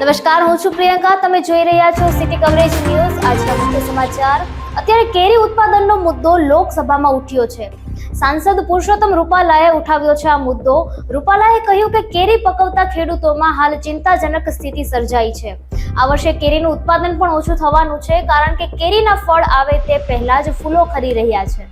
નમસ્કાર, હું છું પ્રિયંકા. તમે જોઈ રહ્યા છો સિટી કવરેજ ન્યૂઝ આજના મુખ્ય સમાચાર. અત્યારે કેરી ઉત્પાદનનો મુદ્દો લોકસભામાં ઉઠ્યો છે. સાંસદ પુરુષોત્તમ રૂપાલાએ ઉઠાવ્યો છે આ મુદ્દો. રૂપાલાએ કહ્યું કે કેરી પકવતા ખેડૂતોમાં હાલ ચિંતાજનક સ્થિતિ સર્જાઈ છે. આ વર્ષે કેરીનું ઉત્પાદન પણ ઓછું થવાનું છે, કારણ કે કેરીના ફળ આવે તે પહેલા જ ફૂલો ખરી રહ્યા છે.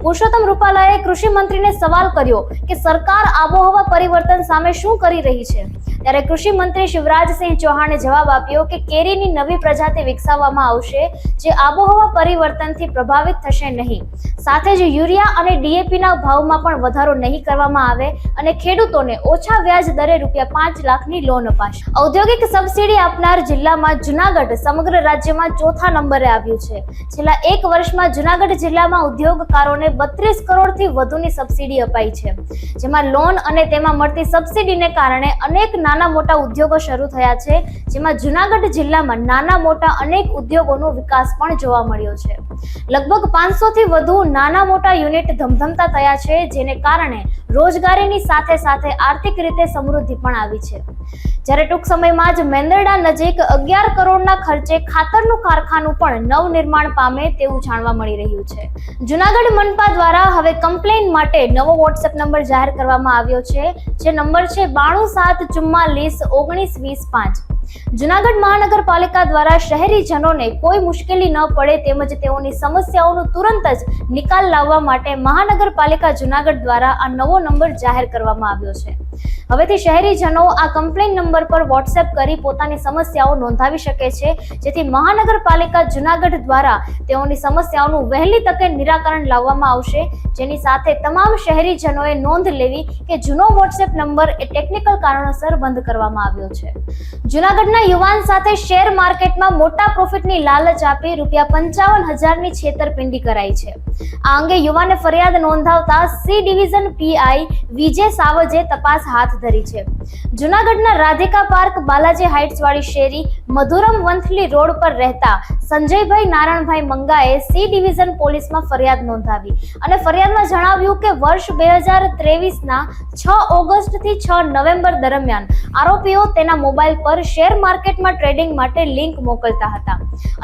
પુરુષોત્તમ રૂપાલાએ કૃષિ મંત્રીને સવાલ કર્યો કે સરકાર આબોહવા પરિવર્તન સામે શું કરી રહી છે? ત્યારે કૃષિ મંત્રી શિવરાજસિંહ ચૌહાણે જવાબ આપ્યો કે કેરીની નવી પ્રજાતિ વિકસાવવામાં આવશે, જે આબોહવા પરિવર્તનથી પ્રભાવિત થશે નહીં. સાથે જ યુરિયા અને ડીએપીના ભાવમાં પણ વધારો નહીં કરવામાં આવે અને ખેડૂતોને ઓછા વ્યાજ દરે રૂપિયા પાંચ લાખની લોન અપાશે. ઔદ્યોગિક સબસિડી આપનાર જિલ્લામાં જુનાગઢ સમગ્ર રાજ્યમાં ચોથા નંબરે આવ્યું છે. છેલ્લા એક વર્ષમાં જુનાગઢ જિલ્લામાં ઉદ્યોગકારોને બત્રીસ કરોડથી વધુની સબસિડી અપાઈ છે. જેમાં લોન અને તેમાં મળતી સબસિડીને કારણે અનેક નાના મોટા ઉદ્યોગો શરૂ થયા છે, જેમાં જૂનાગઢ જિલ્લામાં નાના મોટા અનેક ઉદ્યોગોનો વિકાસ પણ જોવા મળ્યો છે. લગભગ પાંચસો થી વધુ નાના મોટા યુનિટ ધમધમતા થયા છે, જેને કારણે રોજગારીની સાથે સાથે આર્થિક રીતે સમૃદ્ધિ પણ આવી છે. જ્યારે ટૂંક સમયમાં જ મેંદરડા નજીક અગિયાર કરોડના ખર્ચે ખાતરનું કારખાનું પણ નવનિર્માણ પામે તેવું જાણવા મળી રહ્યું છે. જુનાગઢ મનપા દ્વારા હવે કમ્પ્લેન માટે નવો વોટ્સએપ નંબર જાહેર કરવામાં આવ્યો છે, જે નંબર છે બાણું સાત ચુમ્માલીસ ઓગણીસ વીસ પાંચ. જુનાગઢ મહાનગરપાલિકા દ્વારા શહેરીજનોને કોઈ મુશ્કેલી ન પડે તેમજ તેઓની સમસ્યાઓનો તુરંત જ નિકાલ લાવવા માટે મહાનગરપાલિકા જુનાગઢ દ્વારા આ નવો નંબર જાહેર કરવામાં આવ્યો છે. હવેથી શહેરીજનો આ કમ્પ્લેન નંબર પર વોટ્સએપ કરી પોતાની સમસ્યાઓ નોંધાવી શકે છે, જેથી મહાનગરપાલિકા જુનાગઢ દ્વારા તેઓની સમસ્યાઓનું વહેલી તકે નિરાકરણ લાવવામાં આવશે. જેની સાથે તમામ શહેરીજનોએ નોંધ લેવી કે જૂનો વોટ્સએપ નંબર એ ટેકનિકલ કારણોસર બંધ કરવામાં આવ્યો છે. જુનાગઢના યુવાન સાથે શેર માર્કેટમાં મોટા પ્રોફિટની લાલચ આપી રૂપિયા પંચાવન હજારની છેતરપિંડી કરાઈ છે. આ અંગે યુવાને ફરિયાદ નોંધાવતા સી ડિવિઝન પીઆઈ વિજય સાવજે તપાસ હાથ ધરી છે. જુનાગઢના રાધિકા પાર્ક, બાલાજી હાઇટ્સ વાળી શેરી, મધુરમ વંથલી રોડ પર રહેતા સંજયભાઈ નારાયણભાઈ મંગાએ સી ડિવિઝન પોલીસમાં ફરિયાદ નોંધાવી અને ફરિયાદમાં જણાવ્યું કે વર્ષ બે હજાર ત્રેવીસના છ ઓગસ્ટથી છ નવેમ્બર દરમિયાન આરોપીઓ તેના મોબાઈલ પર શેર માર્કેટમાં ટ્રેડિંગ માટે લિંક મોકલતા હતા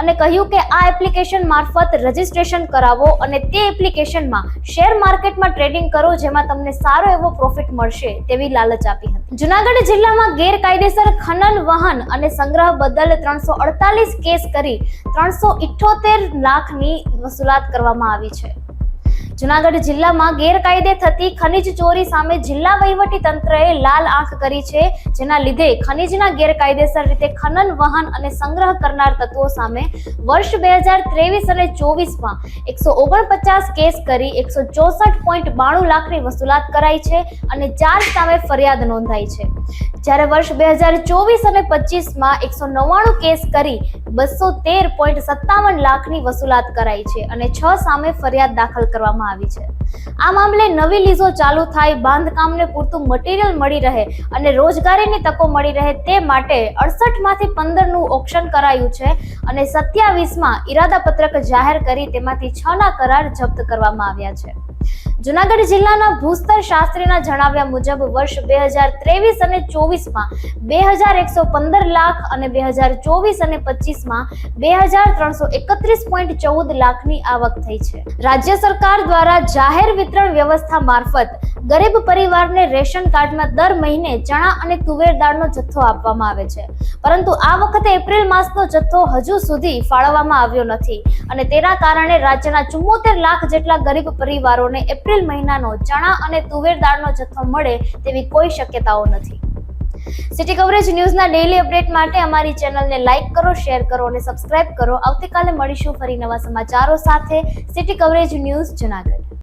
અને કહ્યું કે આ એપ્લિકેશન મારફત રજીસ્ટ્રેશન કરાવો અને તે એપ્લિકેશનમાં શેર માર્કેટમાં ટ્રેડિંગ કરો જેમાં તમને સારો એવો પ્રોફિટ મળશે તેવી લાલચ આપી હતી. જુનાગઢ જિલ્લામાં ગેરકાયદેસર ખનન વહન અને સંગ્રહ બદલ ત્રણસો અડતાલીસ કેસ કરી ત્રણસો ઇઠ્ઠોતેર લાખની વસૂલાત કરવામાં આવી છે. જુનાગઢ જિલ્લામાં ગેરકાયદે થતી ખનિજ ચોરી સામે જિલ્લા વહીવટી તંત્રએ લાલ આંખ કરી છે, જેના લીધે ખનિજના ગેરકાયદેસર રીતે ખનન, વહન અને સંગ્રહ કરનાર તત્વો સામે વર્ષ બે હજાર ત્રેવીસ અને ચોવીસમાં એકસો ઓગણપચાસ કેસ કરી એકસો ચોસઠ પોઈન્ટ બાણું લાખની વસૂલાત કરાઈ છે અને ચાર સામે ફરિયાદ નોંધાઈ છે. જ્યારે વર્ષ બે હજાર ચોવીસ અને પચીસમાં એકસો નવ્વાણું કેસ કરી બસો તેર પોઈન્ટ સત્તાવન લાખની વસૂલાત કરાઈ છે અને છ સામે ફરિયાદ દાખલ કરવામાં આવી છે. આ મામલે નવી લીઝો ચાલુ થાય, બાંધકામને પૂરતું મટીરીયલ મળી રહે અને રોજગારીની તકો મળી રહે તે માટે અડસઠમાંથી પંદરનું ઓપ્શન કરાયું છે અને સત્યાવીસમાં ઈરાદાપત્રક જાહેર કરી તેમાંથી છના કરાર જપ્ત કરવામાં આવ્યા છે. જુનાગઢ જિલ્લાના ભૂસ્તર શાસ્ત્રીના જણાવ્યા મુજબ વર્ષ બે હજાર ત્રેવીસ અને ચોવીસમાં બે હજાર એકસો પંદર લાખ અને બે હજાર ચોવીસ અને પચીસમાં બે હજાર ત્રણસો એકત્રીસ પોઈન્ટ ચૌદ લાખની આવક થઈ છે. રાજ્ય સરકાર દ્વારા જાહેર વિતરણ વ્યવસ્થા મારફત ગરીબ પરિવારને રેશન કાર્ડમાં દર મહિને ચણા અને તુવેર દાળનો જથ્થો આપવામાં આવે છે. પરંતુ આ વખતે એપ્રિલ માસનો જથ્થો હજુ સુધી ફાળવવામાં આવ્યો નથી અને તેના કારણે રાજ્યના ચુમ્મોતેર લાખ જેટલા ગરીબ પરિવારોને એપ્રિલ મહિનાનો ચણા અને તુવેર દાળનો જથ્થો મળે તેવી કોઈ શક્યતાઓ નથી. સિટી કવરેજ ન્યૂઝના ડેઇલી અપડેટ માટે અમારી ચેનલને લાઇક કરો, શેર કરો અને સબસ્ક્રાઇબ કરો. આવતીકાલે મળીશું ફરી નવા સમાચારો સાથે. City coverage news Junagadh.